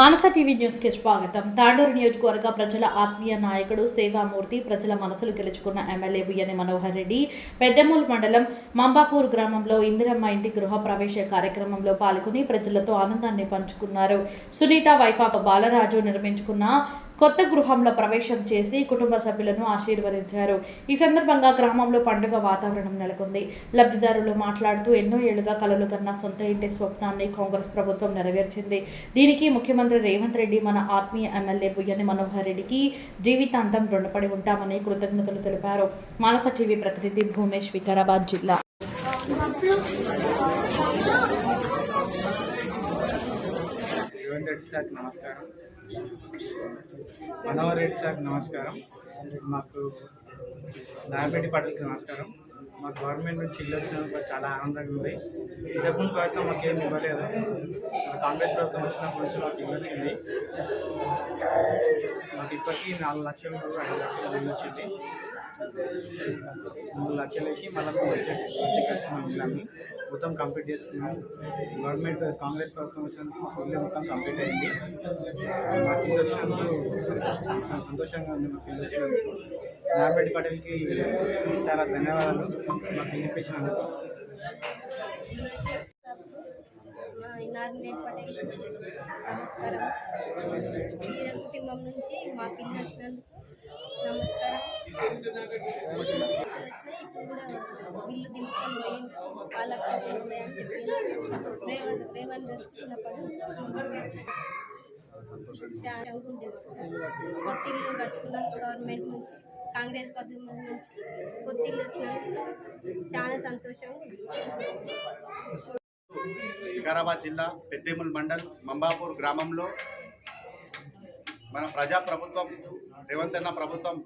మానస TV న్యూస్కి స్వాగతం. తాండూరు నియోజకవర్గ ప్రజల ఆత్మీయ నాయకుడు సేవామూర్తి ప్రజల మనసులు గెలుచుకున్న ఎమ్మెల్యే బియ్యని మనోహర్ రెడ్డి పెద్దమూల్ మండలం మంబాపూర్ గ్రామంలో ఇందిరమ్మ ఇంటి గృహ ప్రవేశ కార్యక్రమంలో పాల్గొని ప్రజలతో ఆనందాన్ని పంచుకున్నారు. సునీత వైఫా బాలరాజు నిర్మించుకున్న కొత్త గృహంలో ప్రవేశం చేసి కుటుంబ సభ్యులను ఆశీర్వదించారు. ఈ సందర్భంగా గ్రామంలో పండుగ వాతావరణం నెలకొంది. లబ్ధిదారులు మాట్లాడుతూ ఎన్నో ఏళ్ళుగా కలలు కన్నా సొంత ఇంటి స్వప్నాన్ని కాంగ్రెస్ ప్రభుత్వం నెరవేర్చింది. దీనికి ముఖ్యమంత్రి రేవంత్ రెడ్డి మన ఆత్మీయ ఎమ్మెల్యే బుయ్యని మనోహర్ రెడ్డికి జీవితాంతం రుణపడి ఉంటామని కృతజ్ఞతలు తెలిపారు. మానస టీవీ ప్రతినిధి భూమేష్ వికారాబాద్ జిల్లా. రేవంత్ రెడ్డి సార్కి నమస్కారం. మనోహర్ రెడ్డి సార్కి నమస్కారం. మాకు నాగపేటి పాటలకి నమస్కారం. మా గవర్నమెంట్ నుంచి ఇల్లు వచ్చినందుకు చాలా ఆనందంగా ఉంది. ఇంతకుముందు ప్రభుత్వం మాకు ఏమి ఇవ్వలేదు. మన కాంగ్రెస్ ప్రభుత్వం వచ్చినప్పటి నుంచి మాకు ఇల్లు వచ్చింది. మాకు ఇప్పటికీ నాలుగు లక్షలు ఐదు లక్షలు ఇల్లు వచ్చింది. మూడు లక్షలు వేసి మళ్ళీ వచ్చి వచ్చి కట్టుకున్నాం ఇల్లు మొత్తం కంప్లీట్ చేసుకున్నాం గవర్నమెంట్ కాంగ్రెస్ ప్రభుత్వం వచ్చినందుకు మా ఇల్లు మొత్తం కంప్లీట్ అయింది. మాకు ఇల్లు వచ్చినందుకు సంతోషంగా ఉంది మా ఇల్లు వచ్చినందుకు నాగరెడ్డి పటేల్కి చాలా ధన్యవాదాలు. మాకు ఇల్లు ఇప్పించినందుకు పటేల్ నమస్కారం. కుటుంబం నుంచి మా పిల్లలు వచ్చినందుకు నమస్కారం. ఇప్పుడు కూడా బిల్లు దింపుకొని పోయింది వాళ్ళ ఖర్చులు చెప్పి రేవంత్ రేవంత్ చాలా కొత్త ఇల్లు గవర్నమెంట్ నుంచి కాంగ్రెస్ పద్ధతి నుంచి కొత్త ఇల్లు వచ్చినందుకు చాలా సంతోషం. వికారాబాద్ జిల్లా పెద్దేముల్ మండల్ మంబాపూర్ గ్రామంలో మన ప్రజా ప్రభుత్వం రేవంత్ అన్న ప్రభుత్వం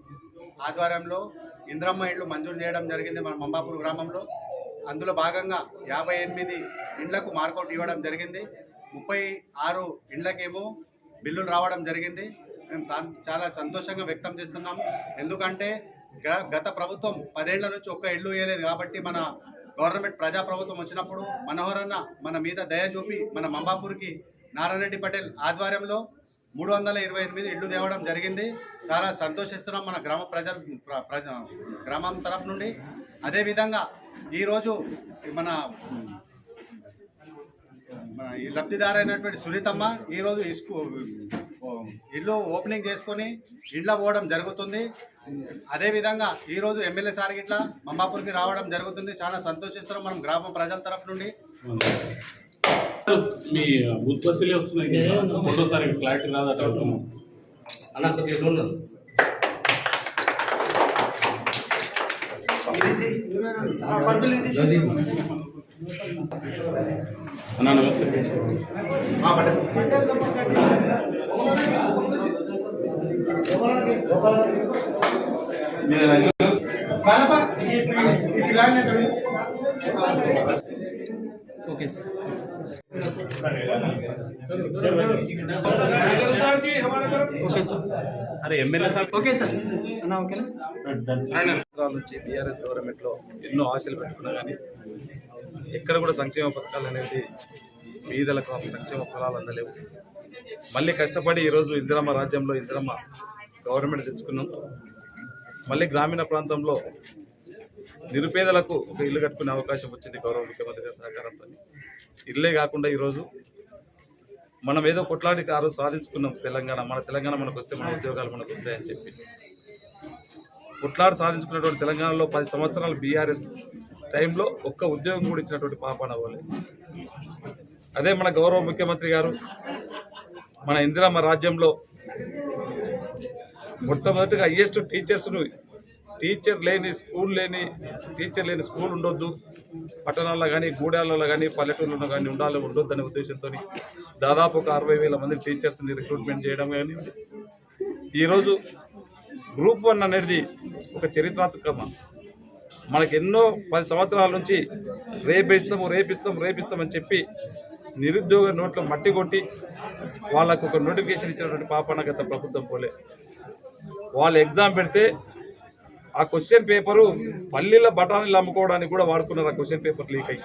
ఆధ్వర్యంలో ఇంద్రమ్మ ఇళ్ళు మంజూరు చేయడం జరిగింది మన మంబాపూర్ గ్రామంలో. అందులో భాగంగా యాభై ఎనిమిది ఇండ్లకు మార్కౌట్ ఇవ్వడం జరిగింది. ముప్పై ఆరు ఇండ్లకేమో బిల్లులు రావడం జరిగింది. మేము చాలా సంతోషంగా వ్యక్తం చేస్తున్నాం ఎందుకంటే గ- గత ప్రభుత్వం పదేళ్ళ నుంచి ఒక్క ఇల్లు వేయలేదు కాబట్టి మన గవర్నమెంట్ ప్రజా ప్రభుత్వం వచ్చినప్పుడు మనోహరన్న మన మీద దయ చూపి మన మంబాపూర్కి నారాయణరెడ్డి పటేల్ ఆధ్వర్యంలో మూడు వందల ఇరవై ఎనిమిది ఇళ్ళు తేవడం జరిగింది. చాలా సంతోషిస్తున్నాం మన గ్రామ ప్రజల ప్రజ గ్రామం తరఫు నుండి. అదేవిధంగా ఈరోజు మన మన ఈ లబ్ధిదారైనటువంటి సునీతమ్మ ఈరోజు ఇస్కూ ఇల్లు ఓపెనింగ్ చేసుకొని ఇండ్ల పోవడం జరుగుతుంది. అదేవిధంగా ఈరోజు ఎమ్మెల్యే సార్ గిట్ల మంబాపూర్కి రావడం జరుగుతుంది. చాలా సంతోషిస్తున్నాం మనం గ్రామ ప్రజల తరఫు నుండి. మీ ఉత్పత్తులే వస్తున్నాయి ఒకటోసారి క్లారిటీ రాదు? అట్లా అన్న కొద్దిగా చూడండి అన్న నమస్తే. ఆ, పట్టు. మీద అరే ఎమ్మెల్యే సార్. ఓకే సార్ నుంచి బీఆర్ఎస్ గవర్నమెంట్లో ఎన్నో ఆశలు పెట్టుకున్నా కానీ ఎక్కడ కూడా సంక్షేమ పథకాలు అనేది పేదలకు సంక్షేమ ఫలాలు అందలేవు. మళ్ళీ కష్టపడి ఈరోజు ఇందిరమ్మ రాజ్యంలో ఇందిరమ్మ గవర్నమెంట్ తెచ్చుకున్నాం. మళ్ళీ గ్రామీణ ప్రాంతంలో నిరుపేదలకు ఒక ఇల్లు కట్టుకునే అవకాశం వచ్చింది గౌరవ ముఖ్యమంత్రి గారి సహకారంతో ఇల్లే కాకుండా ఈరోజు మనం ఏదో కొట్లాడి ఆ రోజు సాధించుకున్నాం తెలంగాణ. మన తెలంగాణ మనకు వస్తే మన ఉద్యోగాలు మనకు వస్తాయని చెప్పి. కొట్లాడి సాధించుకున్నటువంటి తెలంగాణలో పది సంవత్సరాలు బీఆర్ఎస్ టైంలో ఒక్క ఉద్యోగం కూడా ఇచ్చినటువంటి పాపాన అదే మన గౌరవ ముఖ్యమంత్రి గారు మన ఇందిరామ రాజ్యంలో మొట్టమొదటిగా హయ్యెస్ట్ టీచర్స్ను టీచర్ లేని స్కూల్ లేని టీచర్ లేని స్కూల్ ఉండొద్దు. పట్టణాల్లో కానీ గూడాలలో కానీ పల్లెటూళ్ళలో కానీ ఉండాలి ఉండొద్దనే ఉద్దేశంతో దాదాపు ఒక అరవై వేల మంది టీచర్స్ని రిక్రూట్మెంట్ చేయడం కానీ ఈరోజు గ్రూప్ వన్ అనేది ఒక చరిత్రాత్మకమ మనకి ఎన్నో పది సంవత్సరాల నుంచి రేపిస్తాము రేపిస్తాం రేపిస్తామని చెప్పి నిరుద్యోగ నోట్లో మట్టి కొట్టి వాళ్ళకు ఒక నోటిఫికేషన్ ఇచ్చినటువంటి పాపన గత ప్రభుత్వం పోలే. వాళ్ళు ఎగ్జామ్ పెడితే ఆ క్వశ్చన్ పేపరు పల్లీల బఠానీలు అమ్ముకోవడానికి కూడా వాడుకున్నారు ఆ క్వశ్చన్ పేపర్ లీక్ అయ్యి.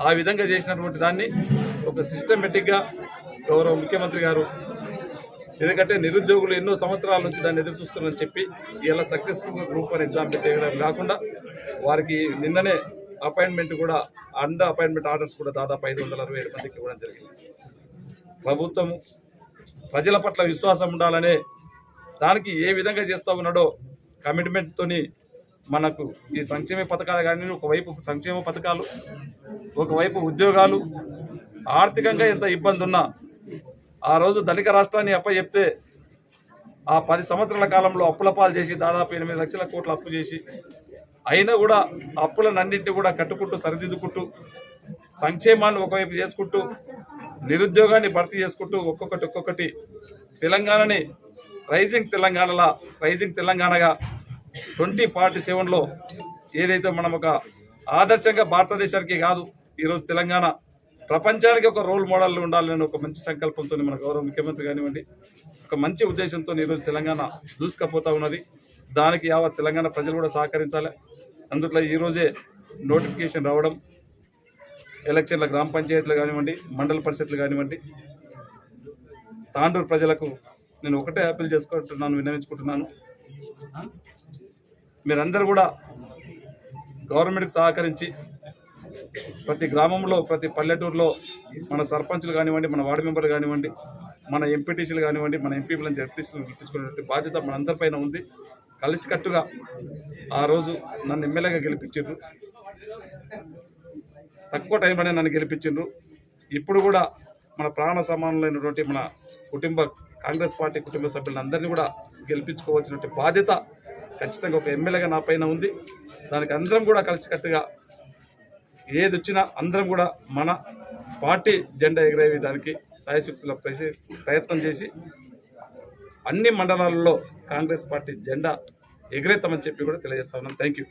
ఆ విధంగా చేసినటువంటి దాన్ని ఒక సిస్టమేటిక్గా గౌరవ ముఖ్యమంత్రి గారు ఎందుకంటే నిరుద్యోగులు ఎన్నో సంవత్సరాల నుంచి దాన్ని ఎదురు చూస్తున్నారని చెప్పి ఇలా సక్సెస్ఫుల్గా గ్రూప్ వన్ ఎగ్జామ్ పెట్టేయడం కాకుండా వారికి నిన్ననే అపాయింట్మెంట్ కూడా అండర్ అపాయింట్మెంట్ ఆర్డర్స్ కూడా దాదాపు ఐదు వందల అరవై ఏడు మందికి ఇవ్వడం జరిగింది. ప్రభుత్వము ప్రజల పట్ల విశ్వాసం ఉండాలనే దానికి ఏ విధంగా చేస్తూ ఉన్నాడో కమిట్మెంట్తోని మనకు ఈ సంక్షేమ పథకాలు కానీ ఒకవైపు సంక్షేమ పథకాలు ఒకవైపు ఉద్యోగాలు ఆర్థికంగా ఎంత ఇబ్బంది ఉన్నా ఆ రోజు ధనిక రాష్ట్రాన్ని అప్ప చెప్తే ఆ పది సంవత్సరాల కాలంలో అప్పుల పాలు చేసి దాదాపు ఎనిమిది లక్షల కోట్లు అప్పు చేసి అయినా కూడా అప్పులనన్నింటినీ కూడా కట్టుకుంటూ సరిదిద్దుకుంటూ సంక్షేమాన్ని ఒకవైపు చేసుకుంటూ నిరుద్యోగాన్ని భర్తీ చేసుకుంటూ ఒక్కొక్కటి ఒక్కొక్కటి తెలంగాణని రైజింగ్ తెలంగాణలా రైజింగ్ తెలంగాణగా ట్వంటీ ఫార్టీ సెవెన్లో ఏదైతే మనం ఒక ఆదర్శంగా భారతదేశానికి కాదు ఈరోజు తెలంగాణ ప్రపంచానికి ఒక రోల్ మోడల్ ఉండాలని ఒక మంచి సంకల్పంతో మన గౌరవ ముఖ్యమంత్రి కానివ్వండి ఒక మంచి ఉద్దేశంతో ఈరోజు తెలంగాణ దూసుకపోతూ ఉన్నది. దానికి యావత్ తెలంగాణ ప్రజలు కూడా సహకరించాలి. అందుట్లో ఈరోజే నోటిఫికేషన్ రావడం ఎలక్షన్ల గ్రామ పంచాయతీలు కానివ్వండి మండల పరిషత్లు కానివ్వండి తాండూరు ప్రజలకు నేను ఒకటే అప్పీల్ చేసుకుంటున్నాను విన్నవించుకుంటున్నాను. మీరందరూ కూడా గవర్నమెంట్కి సహకరించి ప్రతి గ్రామంలో ప్రతి పల్లెటూరులో మన సర్పంచులు కానివ్వండి మన వార్డు మెంబర్లు కానివ్వండి మన ఎంపీటీసీలు కానివ్వండి మన ఎంపీలను జడ్పీసీలు గెలిపించుకునే బాధ్యత మనందరిపైన ఉంది. కలిసికట్టుగా ఆ రోజు నన్ను ఎమ్మెల్యేగా గెలిపించారు తక్కువ టైంలోనే నన్ను గెలిపించిండ్రు. ఇప్పుడు కూడా మన ప్రాణ సమానులైనటువంటి మన కుటుంబ కాంగ్రెస్ పార్టీ కుటుంబ సభ్యులందరినీ కూడా గెలిపించుకోవాల్సినటువంటి బాధ్యత ఖచ్చితంగా ఒక ఎమ్మెల్యేగా నా పైన ఉంది. దానికి అందరం కూడా కలిసికట్టుగా ఏది వచ్చినా అందరం కూడా మన పార్టీ జెండా ఎగరేయడానికి సాయశక్తుల ప్రయత్నం చేసి అన్ని మండలాల్లో కాంగ్రెస్ పార్టీ జెండా ఎగరేస్తామని చెప్పి కూడా తెలియజేస్తా ఉన్నాం. Thank you